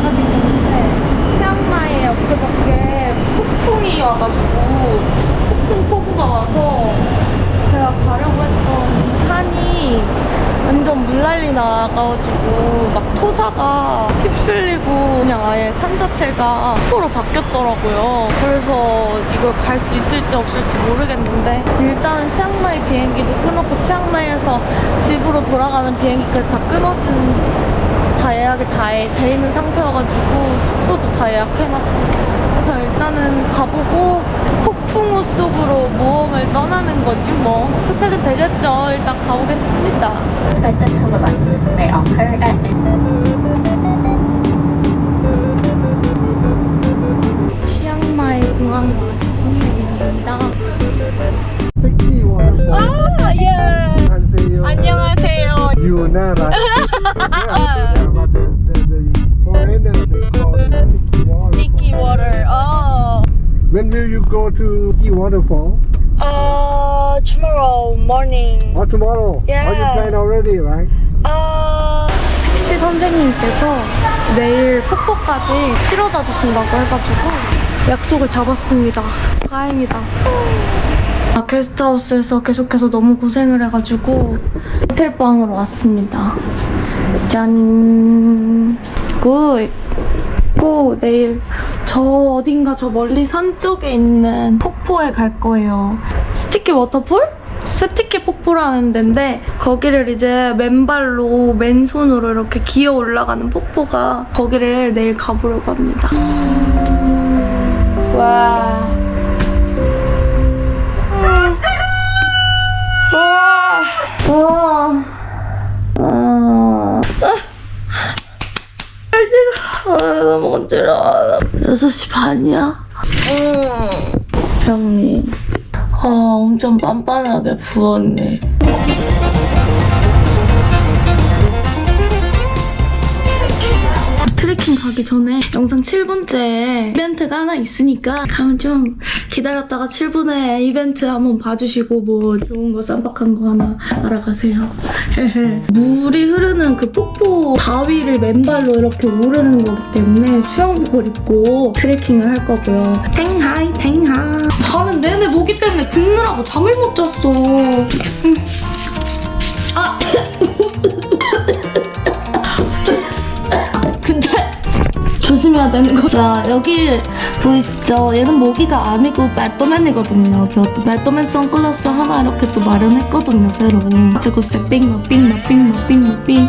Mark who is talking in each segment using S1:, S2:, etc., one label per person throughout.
S1: 문제가 생겼는데 치앙마이에 엊그저께 폭풍이 와가지고 폭풍 폭우가 와서 제가 가려고 했던 산이 완전 물난리 나가지고 막 토사가 휩쓸리고 그냥 아예 산 자체가 폭포로 바뀌었더라고요. 그래서 이걸 갈 수 있을지 없을지 모르겠는데 일단은 치앙마이 비행기도 끊었고 치앙마이에서 집으로 돌아가는 비행기까지 다 끊어진 다 예약이 다 돼 있는 상태여가지고 숙소도 다 예약해놨고. 그래서 일단은 가보고 폭풍우 속으로 모험을 떠나는 거지 뭐. 어떻게든 되겠죠. 일단 가보겠습니다 선생님께서 내일 폭포까지 실어다 주신다고 해가지고 약속을 잡았습니다. 다행이다. 아, 게스트하우스에서 계속해서 너무 고생을 해가지고 호텔방으로 왔습니다. 짠. 굿. 고 내일 저 어딘가 저 멀리 산 쪽에 있는 폭포에 갈 거예요. 스티키 워터폴? 스티키 폭포라는 데인데 거기를 이제 맨발로 맨손으로 이렇게 기어 올라가는 폭포가 거기를 내일 가보려고 합니다. 와. 와. 와. 아. 아, 너무 건드려. 6시 반이야? 응. 형님. 아, 엄청 빤빤하게 부었네. 가기 전에 영상 7분째 이벤트가 하나 있으니까 한번 좀 기다렸다가 7분에 이벤트 한번 봐주시고 뭐 좋은 거 쌈박한 거 하나 알아가세요. 물이 흐르는 그 폭포 바위를 맨발로 이렇게 오르는 거기 때문에 수영복을 입고 트레킹을 할 거고요. 탱하이 탱하. 자는 내내 모기 때문에 긁느라고 잠을 못 잤어. 조심해야 되는 거. 자, 여기 보이시죠? 얘는 모기가 아니고 말도맨이거든요. 저 말도맨 선글라스 하나 이렇게 또 마련했거든요, 새로. 가지고 쎄 삥마 삥마 삥마 삥마 삥.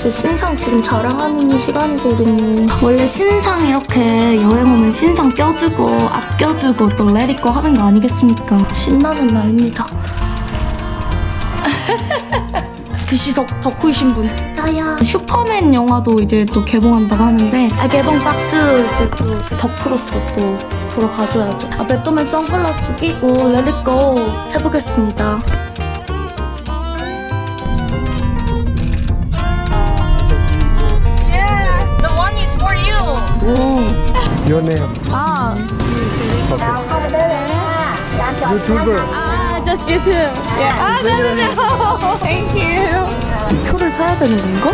S1: 저 신상 지금 자랑하는 시간이거든요. 원래 신상 이렇게 여행 오면 신상 껴주고 아껴주고 또 레리고 하는 거 아니겠습니까? 신나는 날입니다. 드시석 덕후이신 분. 나야. 슈퍼맨 영화도 이제 또 개봉한다고 하는데 아, 개봉 박스 이제 또 덕후로서 또 보러 가줘야죠. 아, 배트맨 선글라스 끼고 렛츠고 해보겠습니다. The one is for you. 오.
S2: Your name?
S1: 아,
S2: YouTuber.
S1: 아, just YouTube. Yeah. 아, 네네네. Thank you. 표를 사야 되는 건가?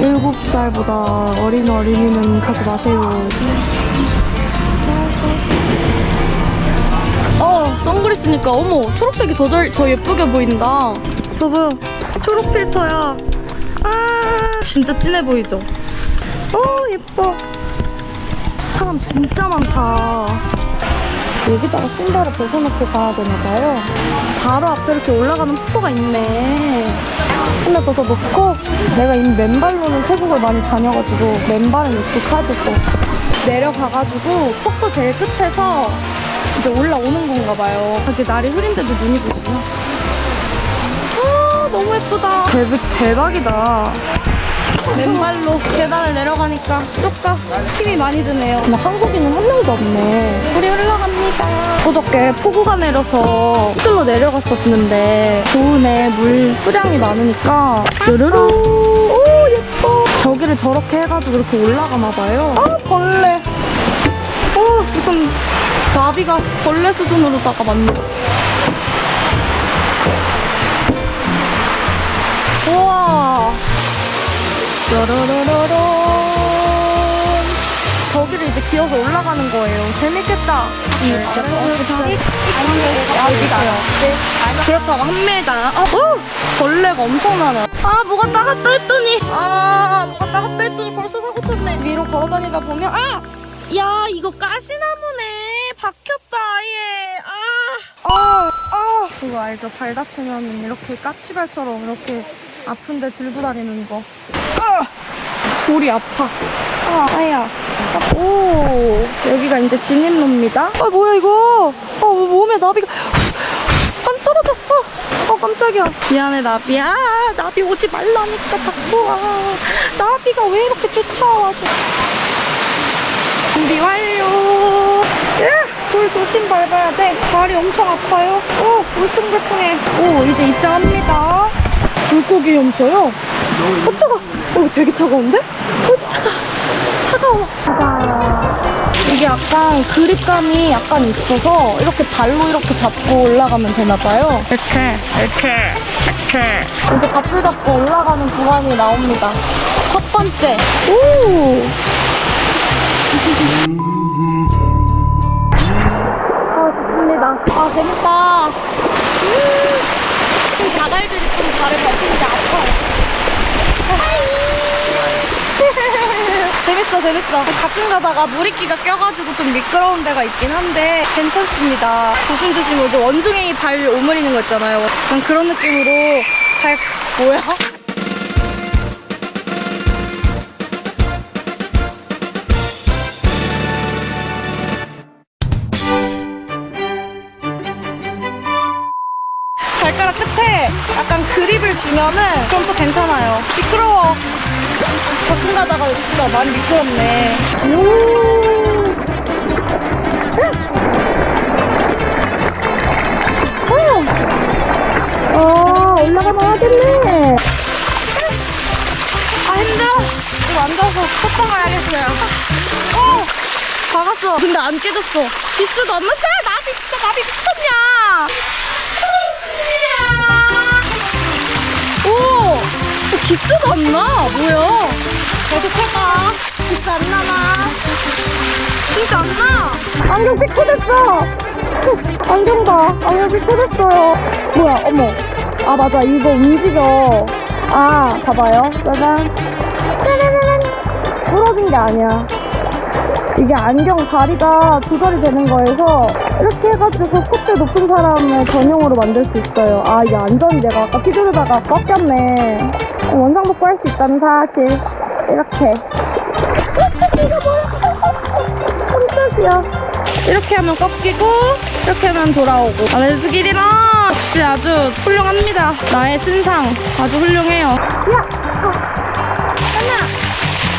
S1: 7살보다 어린 어린이는 가지 마세요. 어, 선글라스니까 어머, 초록색이 더, 잘, 더 예쁘게 보인다. 봐봐, 초록 필터야. 아, 진짜 진해 보이죠? 어, 예뻐. 사람 진짜 많다. 여기다가 신발을 벗어놓고 가야 되나봐요. 바로 앞에 이렇게 올라가는 폭포가 있네. 신발 벗어놓고 내가 이미 맨발로는 태국을 많이 다녀가지고 맨발은 익숙하지고 내려가가지고 폭포 제일 끝에서 이제 올라오는 건가 봐요. 이렇게 날이 흐린데도 눈이 보이구나. 아 너무 예쁘다. 대박, 대박이다. 맨발로 계단을 내려가니까 쪽가 힘이 많이 드네요. 한국인은 한 명도 없네. 물이 흘러갑니다. 어저께 폭우가 내려서 호텔로 내려갔었는데 좋으네. 물 수량이 많으니까 르르르 오 예뻐. 저기를 저렇게 해가지고 이렇게 올라가나 봐요. 아 벌레. 오 무슨 나비가 벌레 수준으로다가 맞네. 뾰로로로로. 저기를 이제 기어서 올라가는 거예요. 재밌겠다. 이 여기가요. 그렇다고 합니다. 아, 어, 벌레가 엄청나네. 아, 뭐가 따갑다 했더니, 아, 뭐가 따갑다 했더니 벌써 사고 쳤네. 위로 걸어 다니다 보면, 아! 야, 이거 가시나무네. 박혔다, 아예. 아, 아, 아. 그거 알죠? 발 다치면 이렇게 까치발처럼 이렇게 아픈데 들고 다니는 거. 아! 볼이 아파. 아, 아야. 오, 여기가 이제 진입로입니다. 아, 뭐야, 이거? 아, 몸에 나비가. 안 떨어져. 아, 어, 깜짝이야. 미안해, 나비야. 나비 오지 말라니까 자꾸 와. 나비가 왜 이렇게 쫓아와, 지금. 준비 완료. 야, 돌 조심 밟아야 돼. 발이 엄청 아파요. 오, 울퉁불퉁해. 오, 이제 입장합니다. 물고기 염소요? 어, 차가. 어, 되게 차가운데? 어, 차가. 차가워. 자, 이게 약간 그립감이 약간 있어서 이렇게 발로 이렇게 잡고 올라가면 되나봐요. 이렇게, 이렇게, 이렇게. 이렇게 밧줄 잡고 올라가는 구간이 나옵니다. 첫 번째. 오! 음, 자갈들이 좀 발을 밟히는데 아파요. 재밌어, 재밌어. 가끔 가다가 물이끼가 껴가지고 좀 미끄러운 데가 있긴 한데 괜찮습니다. 조심조심 오죠. 원숭이 발 오므리는 거 있잖아요. 그런 느낌으로 발, 뭐야? 발가락 끝에 약간 그립을 주면은 그럼 또 괜찮아요. 미끄러워. 가끔 가다가 진짜 많이 미끄럽네. 오! 어, 올라가면 하겠네. 아, 힘들어. 이거 앉아서 첫방 가야겠어요. 어! 박았어. 근데 안 깨졌어. 기스도 안 났어요. 나비 진짜 나비 미쳤냐? 기스도 안 나. 뭐야? 계속 해봐. 기스 안 나나? 진짜 안 나. 안경 삐끗했어. 안경 봐. 안경 삐끗했어요. 뭐야? 어머. 아 맞아. 이거 움직여. 아 봐봐요. 짜잔. 짜자잔. 부러진 게 아니야. 이게 안경 다리가 조절이 되는 거여서 이렇게 해가지고 콧대 높은 사람을 전용으로 만들 수 있어요. 아, 이게 완전히 내가 아까 피조르다가 꺾였네. 원상복구 할 수 있다는 사실. 이렇게. 이거 뭐야? 깜짝이야. 이렇게 하면 꺾이고, 이렇게 하면 돌아오고. 아, 레즈길이랑 역시 아주 훌륭합니다. 나의 신상. 아주 훌륭해요. 야! 하나,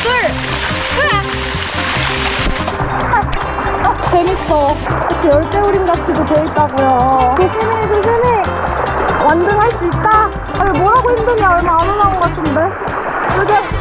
S1: 둘, 셋! 아, 재밌어. 이렇게 열대우림 같이도 돼 있다고요. 조심해, 조심해. 완전 할 수 있다. 아니, 뭐라고 힘드냐. 얼마 안 올라온 것 같은데. 그게.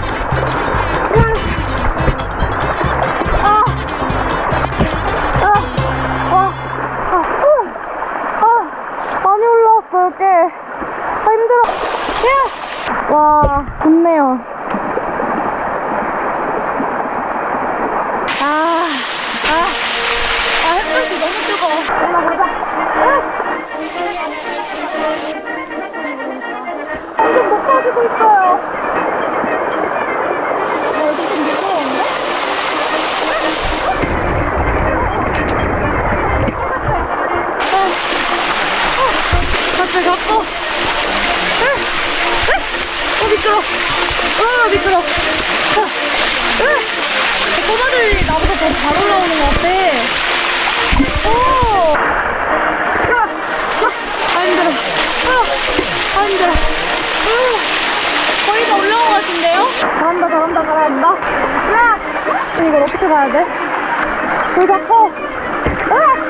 S1: 같이 갖고. 어, 미끄러. 어, 미끄러. 꼬마들이 나보다 더 잘 올라오는 것 같아. 오! 야! 야! 아, 힘들어. 아, 아 힘들어. 음, 거의 다 올라온 것 같은데요? 잘한다, 잘한다, 잘한다. 야! 이걸 어떻게 가야 돼? 돌 잡고. 아! 아!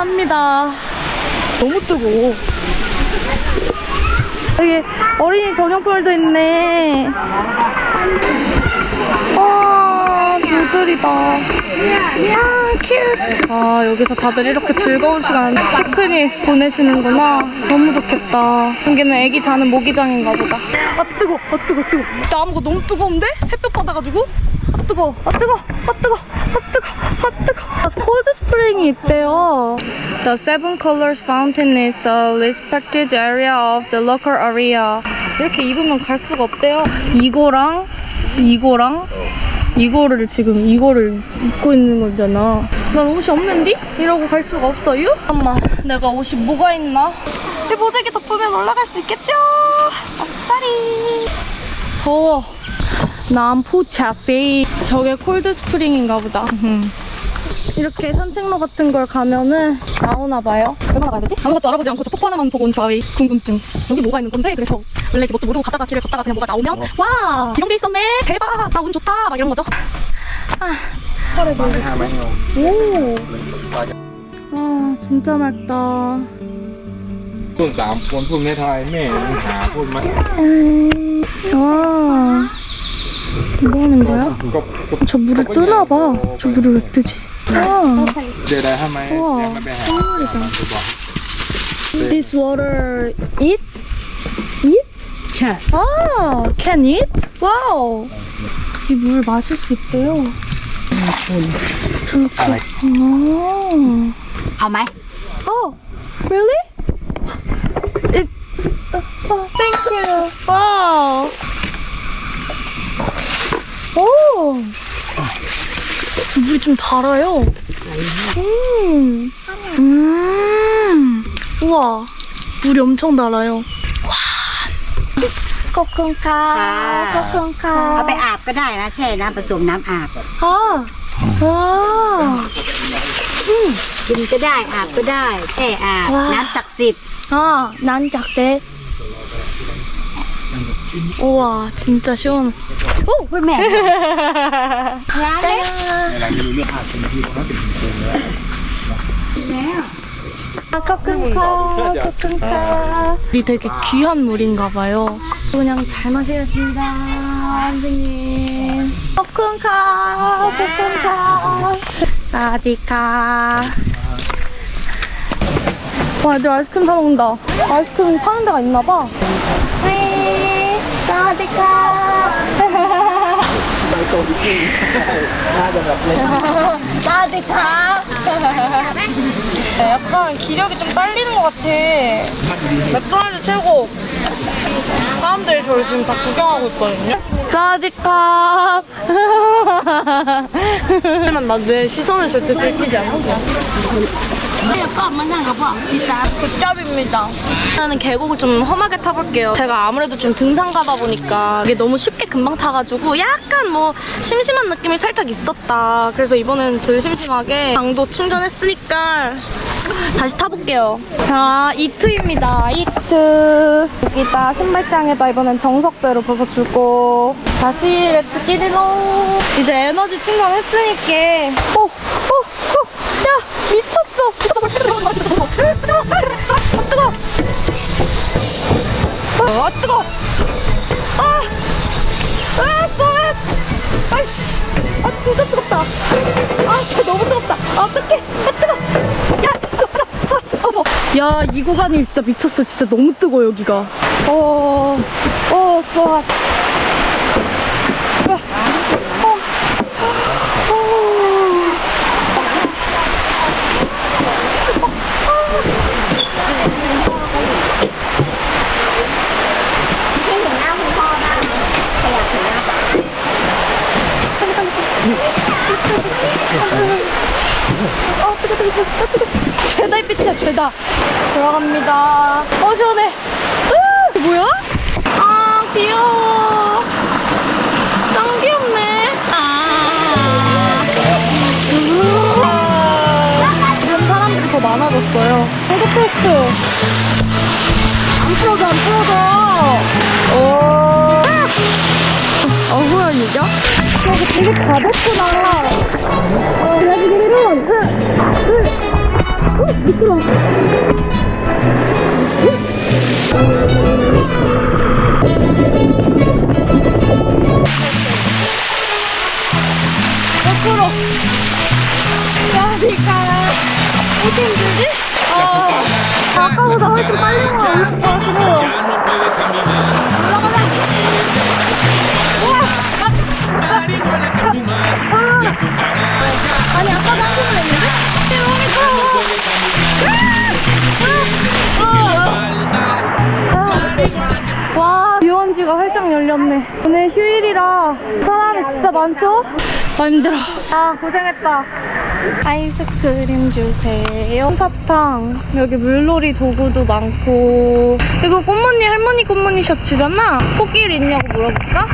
S1: 합니다. 너무 뜨거워. 여기 어린이 전용풀도 있네. 와, 물들이다. 아, 큐트. 아, 여기서 다들 이렇게 즐거운 시간 피크닉 보내시는구나. 너무 좋겠다. 여기는 애기 자는 모기장인가 보다. 아, 뜨거, 아, 뜨거, 뜨거. 나무가 너무 뜨거운데? 햇볕 받아가지고? 아, 뜨거, 아, 뜨거, 아, 뜨거, 아, 뜨거, 아, 뜨거. 아, 콜드 스프링이 있대요. The Seven Colors Fountain is a respected area of the local area. 이렇게 입으면 갈 수가 없대요. 이거랑 이거랑 이거를 지금 이거를 입고 있는 거잖아. 난 옷이 없는디? 이러고 갈 수가 없어요? 잠깐만, 내가 옷이 뭐가 있나? 이 모자기 덮으면 올라갈 수 있겠죠? 아싸리. 더워. 남포차페. 저게 콜드 스프링인가 보다. 이렇게 산책로 같은 걸 가면은 나오나 봐요. 얼마나 가야 되지? 아무것도 알아보지 않고 저 폭포 하나만 보고 온 저의 궁금증. 여기 뭐가 있는 건데? 그래서 원래 이렇게 뭣도 모르고 가다가 길을 걷다가 그냥 뭐가 나오면 와 이런 게 있었네. 대박. 나 운 좋다. 막 이런 거죠. 아, 털에 오. 아 진짜 맑다.
S3: พูดสามคนพูดไม่ไทยแม่หาพูดมา
S1: 와. 뭐 하는 거야?
S3: ก็ก็
S1: 저 물을 뜨나 봐. 저 물을 왜 뜨지? 와.
S3: เจอได้ทำไม
S1: 우와.
S3: ยังไม่ไปหาจะบอก
S1: This water eat? eat? 아, can eat? 와우. 이 물 마실 수 있대요. 저렇게. 아.
S4: เอาไหม
S1: Oh, really? It. Oh, thank 좀 달아요. 음. 음. 우와. 물이 엄청 달아요. 와. 코쿤카.
S4: เอา
S1: 코쿤카.
S4: ไปอาบก็ได้นะ แช่น้ำผสมน้ำอาบ
S1: 아. 와.
S4: กินก็ได้อาบก็ได้ แช่อาบ
S1: ว้า
S4: น้ำศักดิ์สิทธิ์
S1: 아, 난 작대. 우와, 진짜 시원. 오!
S4: พูดแม่
S1: 짠.
S3: หลังจะรู้เรื่องอาเป็นที่เข 우와 진짜 시원. 오
S1: 불매. 커큰카... 커큰카... 이 되게 귀한 물인가 봐요. 그냥 잘 마시겠습니다, 선생님. 커큰카... 커큰카... 사디카. 와, 이제 아이스크림 사 먹는다. 아이스크림 파는 데가 있나 봐. 네, 사디카. 사디카. 약간 기력이 좀 딸리는 것 같아. 맥도날드 최고. 사람들이 저를 지금 다 구경하고 있거든요. 사디캅. 하지만 나 내 시선을 절대 들키지 않지.
S4: ก็ 아빠 한번 가봐 진짜
S1: 굿잡입니다. 나는 계곡을 좀 험하게 타볼게요. 제가 아무래도 좀 등산 가다 보니까 이게 너무 쉽게 금방 타가지고 약간 뭐 심심한 느낌이 살짝 있었다. 그래서 이번엔 덜 심심하게 강도 충전했으니까 다시 타볼게요. 자, 이트입니다. 이트. 여기다 신발장에다 이번엔 정석대로 벗어주고 다시 렛츠 끼리노. 이제 에너지 충전했으니까 오! 미쳤어. 뜨거, 뜨거, 뜨거, 뜨거, 아, 뜨거. 아, 뜨거. 아, 아, 쏘. 아이씨, 아 진짜 뜨겁다. 아, 진짜 너무 뜨겁다. 아, 어떡해. 아, 뜨거. 야, 뜨거, 뜨거. 아. 야, 이 구간이 진짜 미쳤어. 진짜 너무 뜨거 여기가. 어, 어, 쏘. 아, 어, 어. 죄다 햇빛이야 죄다. 들어갑니다. 어 시원해. 으, 뭐야? 어떻게 힘들지? 어, 아까보다 훨씬 빨리. 올라가자. 우와! 아! 아니, 아까도 한 번만 했는데? 너무 미끄러워. 아! 와, 유원지가 활짝 열렸네. 오늘 휴일이라 사람이 진짜 많죠? 아, 힘들어. 아, 고생했다. 아이스크림 주세요. 사탕. 여기 물놀이 도구도 많고. 이거 꽃무늬, 할머니 꽃무늬 셔츠잖아? 코끼리 있냐고 물어볼까?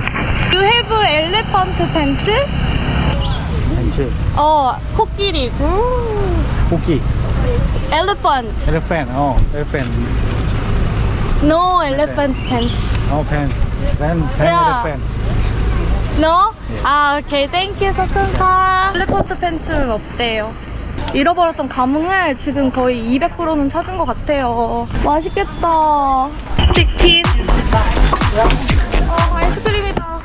S1: You have elephant pants?
S3: 벤츠,
S1: 어, 코끼리.
S3: 코끼,
S1: Elephant.
S3: 엘레펜, 어, 엘레펜,
S1: No elephant pants.
S3: 어, 펜, 펜, 펜,
S1: 야.
S3: 엘레펜.
S1: No? 아, 오케이. 땡큐, 석근사. 엘리펀트 팬츠는 없대요. 잃어버렸던 감흥을 지금 거의 200%는 찾은 것 같아요. 맛있겠다. 치킨. 어, 아이스크림이다.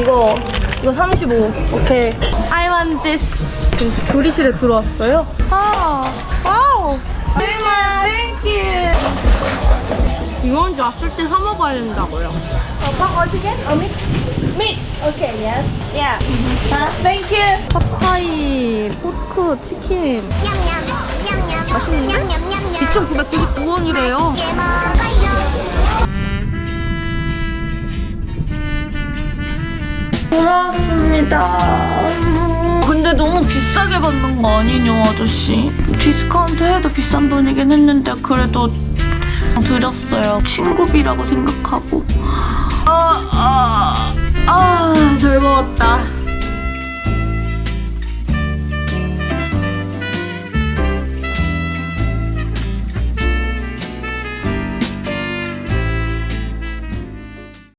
S1: 이거, 이거 35. 오케이. I want this. 지금 조리실에 들어왔어요. 아, 와우. 정말, 이건 왔을 때 사 먹어야 된다고요. yes. Yeah. thank you. 팟타이, 포크, 치킨. 2,999원이래요. 돌아왔습니다. 근데 너무 비싸게 받는 거 아니냐, 아저씨? 디스카운트 해도 비싼 돈이긴 했는데 그래도 드렸어요. 친구비라고 생각하고. 아, 아, 아, 잘 먹었다.